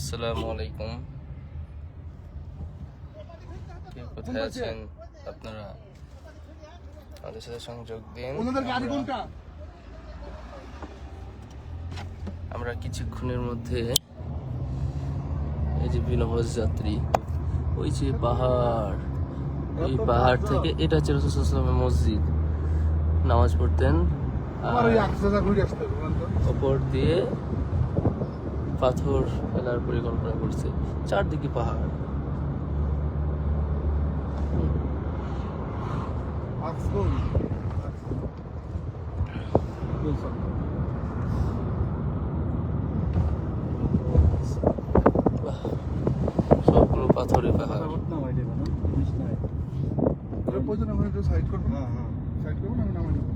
আসসালামু আলাইকুম। কে কোথায় আছেন আপনারা? আমাদের সাথে সংযোগ দিন। আমরা- কিছুক্ষণের মধ্যে এই যে বিনহজ যাত্রী ওই যে পাহাড় ওই পাহাড় থেকে এটা হচ্ছে রসুলামের মসজিদ। নামাজ পড়তেন আর। ওপর দিয়ে পাথর ফেলার পরিকল্পনা করছে। চারদিকে পাহাড়। সবগুলো পাথরে পাহাড়। তাহলে প্রয়োজন আমরা একটু সাইড করব না? সাইড করব না আমি নামাই দেবো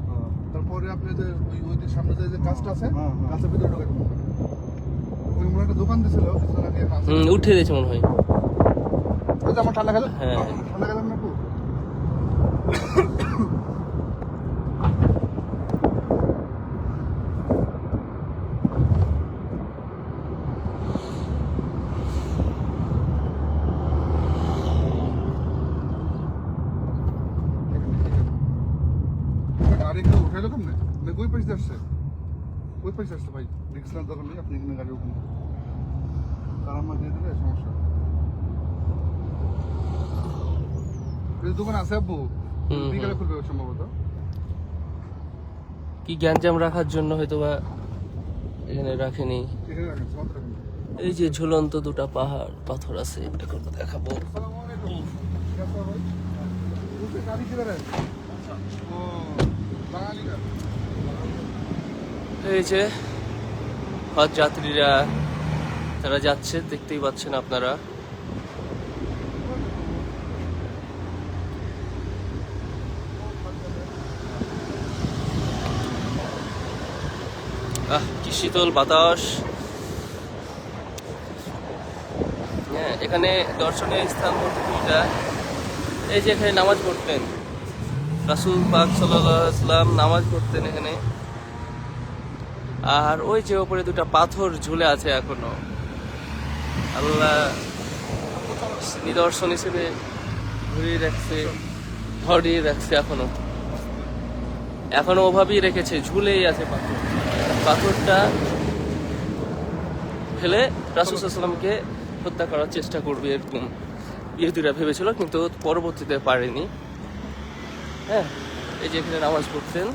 তারপরে আপনি যে ওই ওই সামনে যে যে কাজটা আছে কাজের ভিতরে ঢোকে দেবো একটা দোকান দিছিল। হুম উঠে দিয়েছে মনে হয়। ওই আমার ঠান্ডা খেলে হ্যাঁ। ঠান্ডা খেলাম না উঠাইলো কেমনে? মানে ওই পয়সা আসছে? ওই পয়সা আসছে ভাই? রিক্সলার দোকান নেই আপনি এখানে গাড়ি উঠুন দিয়ে দিলে সমস্যা দোকান আছে আব্বু। বিকালে খুলবে সম্ভবত। কি গ্যাঞ্জাম রাখার জন্য হয়তো বা এখানে রাখেনি এই যে ঝুলন্ত দুটা পাহাড় পাথর আছে এখন দেখাবো। এই যে হজ যাত্রীরা তারা যাচ্ছে, দেখতেই পাচ্ছেন আপনারা। কি শীতল বাতাস। হ্যাঁ এখানে দর্শনীয় স্থান বলতে দুইটা। এই যে এখানে নামাজ পড়তেন। রাসুল পাক সাল্লাম নামাজ পড়তেন এখানে। আর ওই যে ওপরে দুটা পাথর ঝুলে আছে এখনও। আল্লাহ নিদর্শন হিসেবে ঘুরিয়ে রাখছে ধরিয়ে রাখছে এখনও। এখনও ওভাবেই রেখেছে ঝুলেই আছে পাথর। পাথরটা ফেলে রাসুসাল্লামকে হত্যা করার চেষ্টা করবে এরকম ইহুদিরা ভেবেছিল কিন্তু পরবর্তীতে পারেনি। হ্যাঁ এই যে এখানে নামাজ পড়তেন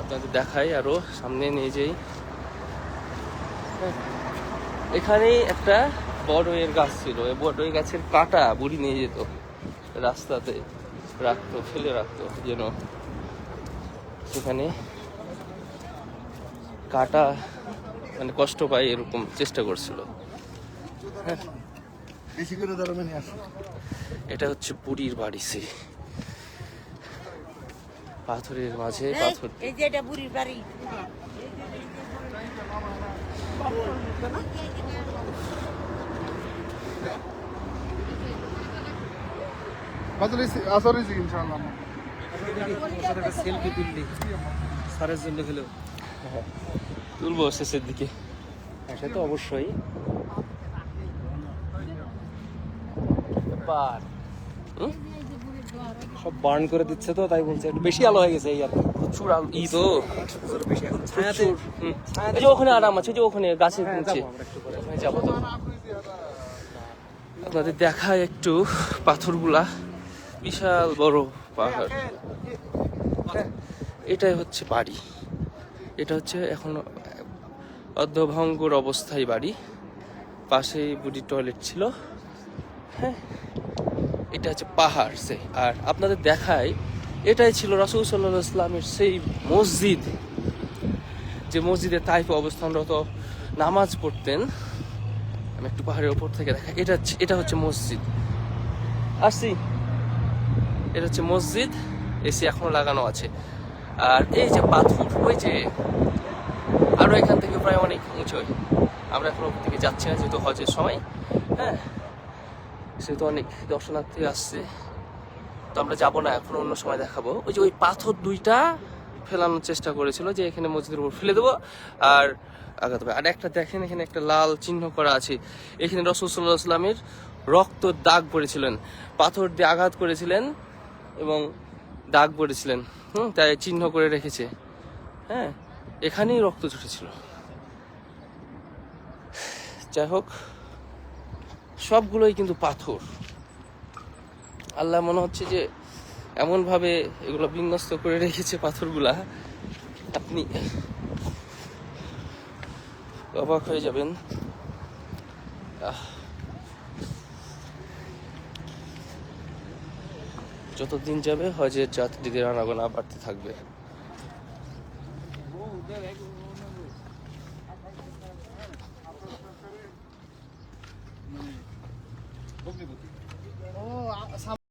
আপনাদের দেখাই আরও সামনে নিয়ে যাই। হ্যাঁ, এখানেই একটা বড়ইয়ের গাছ ছিল। এই বড়ই গাছের কাটা বুড়ি নিয়ে যেত। রাস্তাতে রাখতো ফেলে রাখতো যেন। সেখানে কাটা মানে কষ্ট পায় এরকম চেষ্টা করছিল। আসো। এটা হচ্ছে বুড়ির বাড়ি সে। পাথরের মাঝে পাথর। এই যে এটা বুড়ির বাড়ি। আসর হয়েছে ইনশাআল্লাহ। সেলফি তুললি। স্যারের জন্য হলেও। তুলবো শেষের দিকে। সে তো অবশ্যই। ব্যাপার হুম? সব বার্ন করে দিচ্ছে তো তাই বলছে। একটু বেশি আলো হয়ে গেছে এই আর কি। প্রচুর আলো ই তো। বেশি এখন। ছায়াতে ওখানে আরাম আছে যে ওখানে গাছের হ্যাঁ, নিচে যাব তো আপনাদের দেখায় একটু পাথরগুলা। বিশাল বড় পাহাড়। হ্যাঁ, এটাই হচ্ছে বাড়ি। এটা হচ্ছে এখন অর্ধভঙ্গুর অবস্থায় বাড়ি। পাশেই বুড়ি টয়লেট ছিল। হ্যাঁ। এটা হচ্ছে পাহাড়, সে। আর আপনাদের দেখায় এটাই ছিল রাসুল সাল্লাহ ইসলামের সেই মসজিদ। যে মসজিদে তাইফে অবস্থানরত নামাজ পড়তেন। আমি একটু পাহাড়ের ওপর থেকে দেখা এটা এটা হচ্ছে মসজিদ। আসছি এটা হচ্ছে মসজিদ, এসি এখনও লাগানো আছে। আর এই যে পাথর ওই যে আরও এখান থেকে প্রায় অনেক উঁচু। আমরা এখন ওপর থেকে যাচ্ছি না, যেহেতু হজের সময়। হ্যাঁ? সেহেতু অনেক দর্শনার্থী আসছে। তো আমরা যাব না, এখন অন্য সময় দেখাবো। ওই যে ওই পাথর দুইটা ফেলানোর চেষ্টা করেছিল যে এখানে মসজিদের উপর ফেলে দেবো। আর আঘাত হবে। আর একটা দেখেন, এখানে একটা লাল চিহ্ন করা আছে। এখানে রসুল সাল্লাহ রক্ত দাগ পড়েছিলেন। পাথর দিয়ে আঘাত করেছিলেন এবং দাগ পড়েছিলেন। হুম, তাই চিহ্ন করে রেখেছে। হ্যাঁ এখানেই রক্ত ঝরেছিল যাই হোক সবগুলোই কিন্তু পাথর। আল্লাহ মনে হচ্ছে যে এমনভাবে এগুলো বিন্যস্ত করে রেখেছে পাথরগুলা। আপনি অবাক হয়ে যাবেন। যত দিন যাবে হজের যাত্রীদের আনাগোনা বাড়তে থাকবে। पब्लिक होती हो